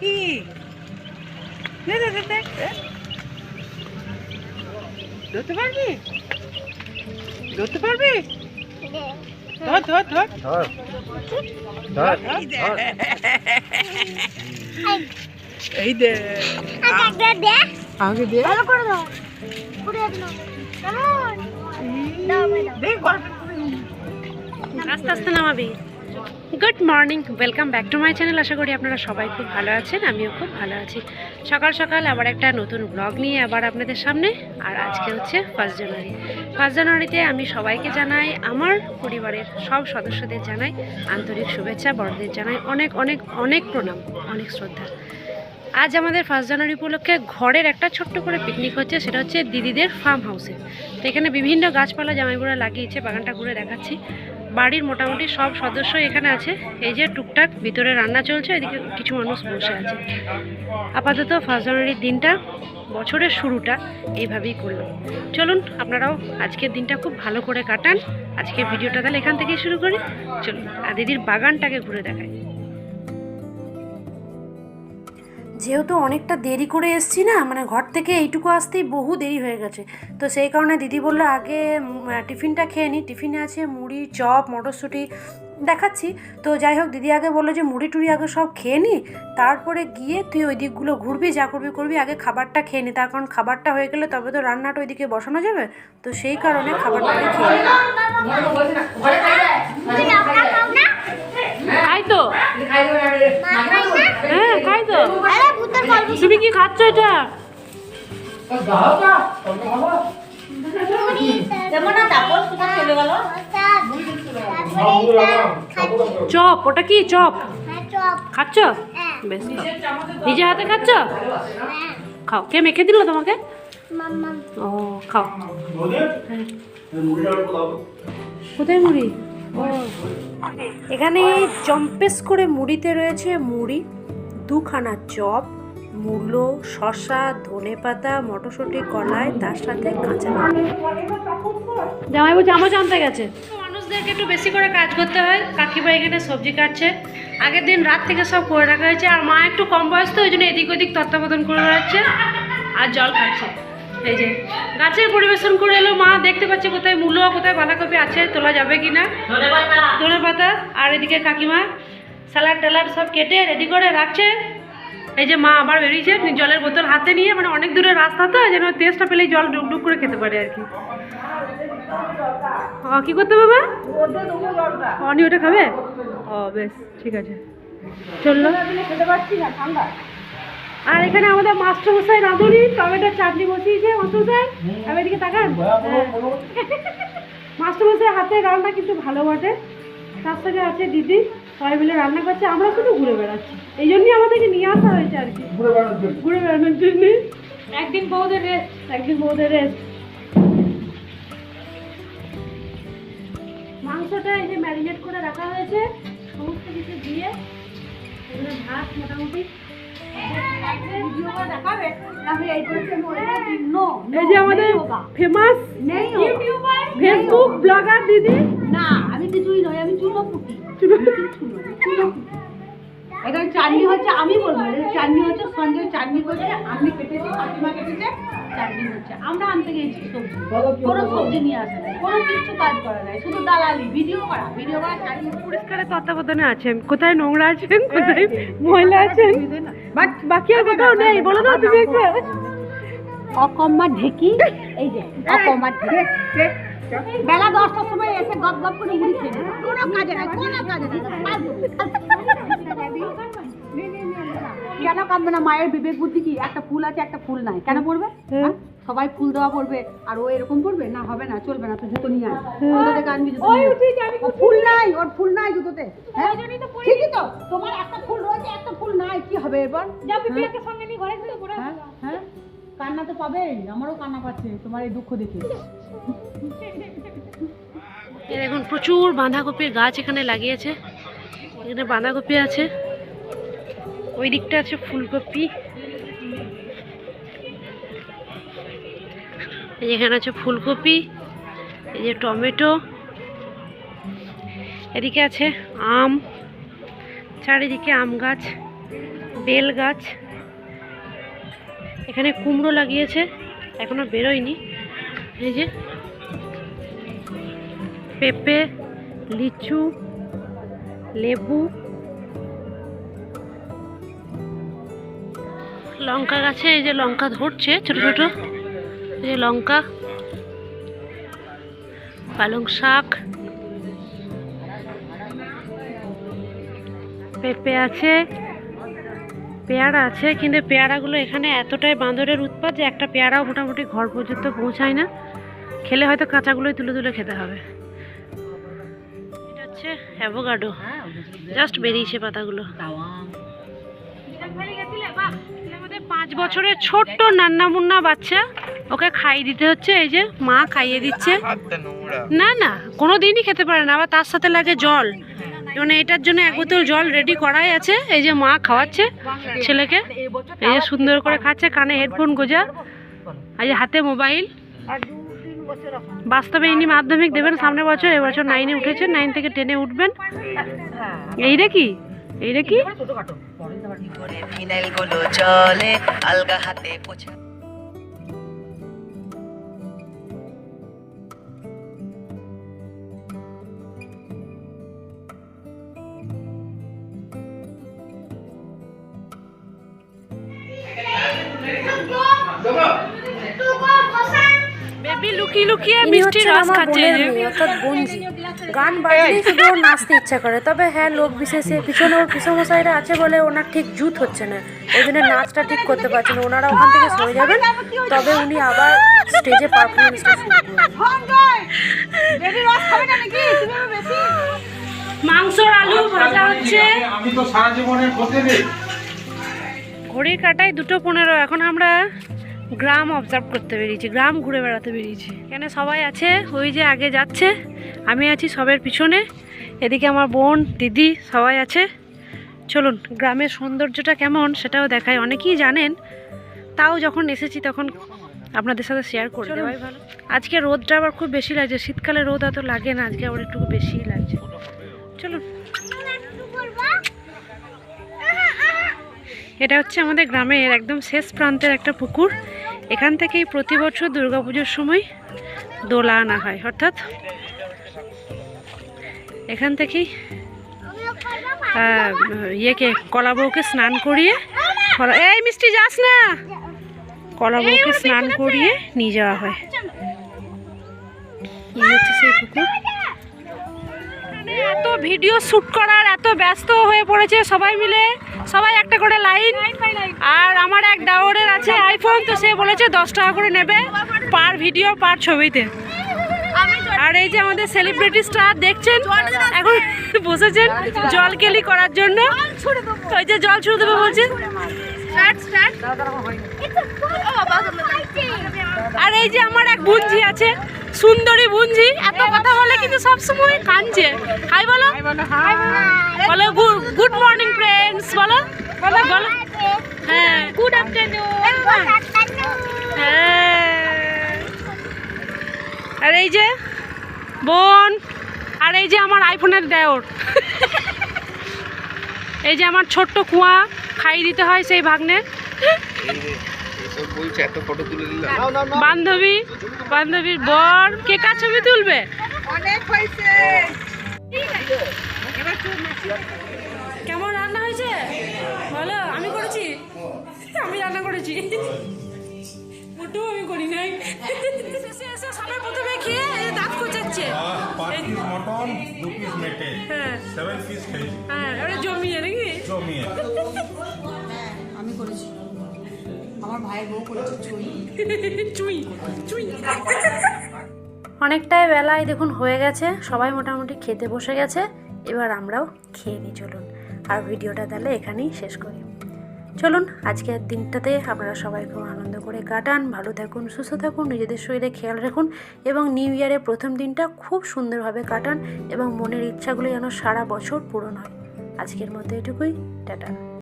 কি? দে দে দে দে দে। ধরতে পারবি? ধরতে পারবি? ধর ধর ধর। ধর। এই দে। আগে দে। ভালো করে দাও পুড়িয়ে দিল। কেমন দাও ভাই দাও দে গল্প করে। আস্তে আস্তে নামাবি। Good morning welcome back to my channel আশা করি আপনারা সবাই খুব ভালো আছেন, আমিও খুব ভালো আছি। সকাল সকাল আবার একটা নতুন ব্লগ নিয়ে আবার আপনাদের সামনে, আর আজকে হচ্ছে ফার্স্ট জানুয়ারি ফার্স্ট জানুয়ারিতে আমি সবাইকে জানাই, আমার পরিবারের সব সদস্যদের জানাই, আন্তরিক শুভেচ্ছা, বড়দের জানাই অনেক অনেক অনেক প্রণাম, অনেক শ্রদ্ধা। আজ আমাদের ফার্স্ট জানুয়ারি উপলক্ষে ঘরের একটা ছোট্ট করে পিকনিক হচ্ছে, সেটা হচ্ছে দিদিদের ফার্ম হাউসে তো এখানে বিভিন্ন গাছপালা জামাইগুলো লাগিয়েছে, বাগানটা ঘুরে দেখাচ্ছি। বাড়ির মোটামুটি সব সদস্য এখানে আছে। এই যে টুকটাক ভিতরে রান্না চলছে, এদিকে কিছু মানুষ বসে আছে। আপাতত ফার্স্ট জানুয়ারির দিনটা, বছরের শুরুটা এইভাবেই করলাম। চলুন, আপনারাও আজকের দিনটা খুব ভালো করে কাটান। আজকের ভিডিওটা তাহলে এখান থেকেই শুরু করি। চলুন আর দিদির বাগানটাকে ঘুরে দেখাই। যেহেতু অনেকটা দেরি করে এসছি না মানে ঘর থেকে এইটুকু আসতেই বহু দেরি হয়ে গেছে। তো সেই কারণে দিদি বলল আগে টিফিনটা খেয়ে নিই টিফিনে আছে মুড়ি চপ মটরশুঁটি দেখাচ্ছি। তো যাই হোক দিদি আগে বলল যে মুড়ি টুড়ি আগে সব খেয়ে নি। তারপরে গিয়ে তুই ওই দিকগুলো ঘুরবি যা করবি করবি আগে খাবারটা খেয়ে নি। তার কারণ খাবারটা হয়ে গেলে তবে তো রান্নাটা ওইদিকে বসানো যাবে। তো সেই কারণে খাবারটা খেয়ে নিই। তুমি আমরা খাও না খাই তো। হ্যাঁ খাই তো। তুমি কি খাচ্ছ এটা? চপ, ওটা কি চপ? খাচ্ছ? বেশ নিজে হাতে খাচ্ছ? খাও। কে মেখে দিল তোমাকে? ও, খাও। কোথায় মুড়ি? এখানে জম্পেস করে মুড়িতে রয়েছে মুড়ি দুখানা চপ মূলো শসা ধনে পাতা মটরশুঁটি কলাই তার সাথে কাঁচা জামাই বলছে আমার জানতে গেছে। মানুষদেরকে একটু বেশি করে কাজ করতে হয়। কাকিমা এখানে সবজি কাটছে। আগের দিন রাত থেকে সব করে রাখা হয়েছে। আর মা একটু কম বয়স তো ওই জন্য এদিক ওদিক তত্ত্বাবধান করে বেড়াচ্ছে। আর জল খাচ্ছে। এই যে, গাছের পরিবেশন করে এলো, মা দেখতে পাচ্ছে কোথায় মূলো, কোথায় বাঁধাকপি আছে, তোলা যাবে কি না ধনে পাতা, আর এদিকে কাকিমা, স্যালাড ট্যালাড সব কেটে রেডি করে রাখছে। এই যে মা আবার বেরিয়েছে, জলের বোতল হাতে নিয়ে মানে অনেক দূরের রাস্তা তো যেন তেজটা পেলেই জল ডুব ডুব করে খেতে পারে আর কি। কি করতে মা? অনি ওটা খাবে? ও, বেশ, ঠিক আছে। চলল। আর এখানে আমাদের মাস্টার মশাই রাঁধুনি টমেটোর চাটনি বসিয়েছে। মাস্টার মশাই আমি এদিকে তাকান? মাস্টার মশাই হাতে রান্না কিন্তু ভালো বটে। তার সাথে আছে দিদি সবাই মিলে রান্না করছে। আমরা শুধু ঘুরে বেড়াচ্ছি। এই জন্যই আমাদেরকে নিয়ে আসা হয়েছে আর কি। ঘুরে বেড়ানোর জন্য। একদিন বউদের রেস্ট একদিন বৌদের রেস্ট মাংসটা এই যে ম্যারিনেট করে রাখা হয়েছে। সমস্ত কিছু দিয়ে এগুলো ভাত মোটামুটি এই যে আমাদের ফেমাস ফেসবুক ব্লগার দিদি। না আমি কিছুই নই আমি চুলো পুটি এখানে চাটনি হচ্ছে আমি বলব চাটনি হচ্ছে সঞ্জয় চাটনি করছে আমি কেটেছি কাকিমা কেটেছে চাটনি হচ্ছে। আমরা আনতে গেছি সবজি। কোনো সবজি নিয়ে আসে না কোনো কিছু কাজ করা নাই শুধু দালালি ভিডিও করা ভিডিও করা চাটনি। পরিষ্কারের তত্ত্বাবধানে আছেন। কোথায় নোংরা আছেন কোথায় ময়লা আছেন? বাট বাকি আর কোথাও নেই বলো না তুমি একবার। অকম্মা ঢেকি এই যে অকম্মা ঢেকি। বেলা দশটার সময় এসে গপ গপ করে মুড়ি খেয়ে কোনো কাজে নাই কোনো কাজে নাই কেন কাঁদবে না? মায়ের বিবেক বুদ্ধি কি? একটা ফুল আছে একটা ফুল নাই। কেন পড়বে? হ্যাঁ? সবাই ফুল দেওয়া পড়বে আর ও এরকম পড়বে? না হবে না চলবে না তুই জুতো নিয়ে আয়। জুতো থেকে আনবি জুতো নিয়ে আয়। ও ফুল নাই ওর ফুল নাই জুতোতে। হ্যাঁ? ঠিকই তো। তোমার একটা ফুল রয়েছে একটা ফুল নাই কি হবে এবার? হ্যাঁ? হ্যাঁ? কান্না তো পাবেই আমারও কান্না পাচ্ছে তোমার এই দুঃখ দেখে। এই দেখুন প্রচুর বাঁধাকপির গাছ এখানে লাগিয়েছে। এখানে বাঁধাকপি আছে। ওই দিকটা আছে ফুলকপি। এই এখানে আছে ফুলকপি, এই যে টমেটো, এদিকে আছে আম, চারিদিকে আম গাছ, বেল গাছ। এখানে কুমড়ো লাগিয়েছে, এখনও বেরোয়নি। এই যে পেঁপে, লিচু, লেবু, লঙ্কা গাছে, এই যে লঙ্কা ধরছে ছোট ছোট। যে লঙ্কা পালং শাক পেঁপে আছে পেয়ারা আছে কিন্তু পেয়ারাগুলো এখানে এতটাই বাঁদরের উৎপাত যে একটা পেয়ারাও মোটামুটি ঘর পর্যন্ত পৌঁছায় না। খেলে হয়তো কাঁচাগুলোই তুলে তুলে খেতে হবে। এটা হচ্ছে অ্যাভোকাডো জাস্ট বেরিয়েছে পাতাগুলো। পাঁচ বছরের ছোট্ট নান্না মুন্না বাচ্চা। ওকে খাইয়ে দিতে হচ্ছে, এই যে মা খাইয়ে দিচ্ছে। না না কোনো দিনই খেতে পারে না, আবার তার সাথে লাগে জল। মানে এটার জন্য এক বোতল জল রেডি করাই আছে, এই যে মা খাওয়াচ্ছে ছেলেকে। এই যে সুন্দর করে খাচ্ছে, কানে হেডফোন গোজা এই যে হাতে মোবাইল বাস্তবে ইনি মাধ্যমিক দেবেন, সামনে বছর এবছর নাইনে উঠেছেন নাইন থেকে টেনে উঠবেন। এইটা কি? কি? চলে, আলগা হাতে লুকিয়ে লুকিয়ে ইনি মিষ্টি রস খাচ্ছে অর্থাৎ বঞ্জি গান বাজলেই শুধু ওর নাচতে ইচ্ছা করে। তবে হ্যাঁ লোক বিশেষে পিছনে ওর পিসমশাইরা আছে বলে ওনার ঠিক জুত হচ্ছে না। ওই জন্য নাচটা ঠিক করতে পারছে না। ওনারা ওখান থেকে সরে যাবেন। তবে উনি আবার স্টেজে পারফরমেন্সটা শুরু করবেন। বেবি রস খাবে নাকি? তুমি বেশি? মাংসর আলু ভাজা হচ্ছে। আমি তো সারা জীবনের ঘড়ির কাটায় দুটো পনেরো। এখন আমরা গ্রাম অবজার্ভ করতে বেরিয়েছি গ্রাম ঘুরে বেড়াতে বেরিয়েছি। এখানে সবাই আছে ওই যে আগে যাচ্ছে আমি আছি সবের পিছনে এদিকে আমার বোন দিদি সবাই আছে। চলুন গ্রামের সৌন্দর্যটা কেমন সেটাও দেখায় অনেকেই জানেন তাও যখন এসেছি তখন আপনাদের সাথে শেয়ার করে দেওয়াই ভালো। আজকে রোদটা আবার খুব বেশি লাগছে শীতকালে রোদ এত লাগে না আজকে আবার একটু বেশিই লাগছে। চলুন। এটা হচ্ছে আমাদের গ্রামের একদম শেষ প্রান্তের একটা পুকুর। এখান থেকেই প্রতি বছর দুর্গাপুজোর সময় দোলা আনা হয়, অর্থাৎ এখান থেকেই ইয়েকে, কলা বউকে স্নান করিয়ে এই মিষ্টি যাস না! কলা বউকে স্নান করিয়ে নিয়ে যাওয়া হয়। পুকুর। এত ভিডিও শ্যুট করার, এত ব্যস্ত হয়ে পড়েছে সবাই মিলে। সবাই একটা করে লাইন। আর আমার এক ডাওরের আছে আইফোন তো সে বলেছে দশ টাকা করে নেবে পার ভিডিও, পার ছবিতে। আর এই যে আমাদের সেলিব্রিটি স্টার দেখছেন, এখন বসেছেন জল কেলি করার জন্য। ওই যে জল ছুড়ে দেবে বলছে। আর এই যে আমার এক বুঞ্জি আছে সুন্দরী বুঞ্জি এত কথা বলে কিন্তু সবসময় কাঁদছে। হাই বলো। বলো গুড মর্নিং ফ্রেন্ডস বলো। বলো। বলো। হ্যাঁ। গুড আফটারনুন হ্যাঁ আর এই যে বোন আর এই যে আমার আইফোনের দেওর। এই যে আমার ছোট্ট কুয়া খাই দিতে হয় সেই ভাগ্নে। বলছে এত ফটো তুলে দিলাম। বান্ধবী বান্ধবীর বর কে কার ছবি তুলবে? অনেক হয়েছে। কেমন রান্না হয়েছে? বলো আমি করেছি? আমি রান্না করেছি। মোটেও আমি করি নাই। এসে এসে সবাই প্রথমে খেয়ে দাঁত কোচাচ্ছে মটন দু পিস মেটে। হ্যাঁ। সেভেন পিস খেয়েছি। হ্যাঁ ওটা জমিয়ে নাকি? জমিয়ে। আমি করেছি। আমার ভাইয়ের বউ করেছে চুই। চুই চুই। অনেকটাই বেলায় দেখুন হয়ে গেছে। সবাই মোটামুটি খেতে বসে গেছে। এবার আমরাও খেয়ে নিই চলুন। আর ভিডিওটা তাহলে এখানেই শেষ করি। চলুন আজকের দিনটাতে আপনারা সবাই খুব আনন্দ করে কাটান। ভালো থাকুন সুস্থ থাকুন নিজেদের শরীরে খেয়াল রাখুন এবং নিউ ইয়ারের প্রথম দিনটা খুব সুন্দরভাবে কাটান এবং মনের ইচ্ছাগুলো যেন সারা বছর পূরণ হয়। আজকের মতো এটুকুই। টাটা।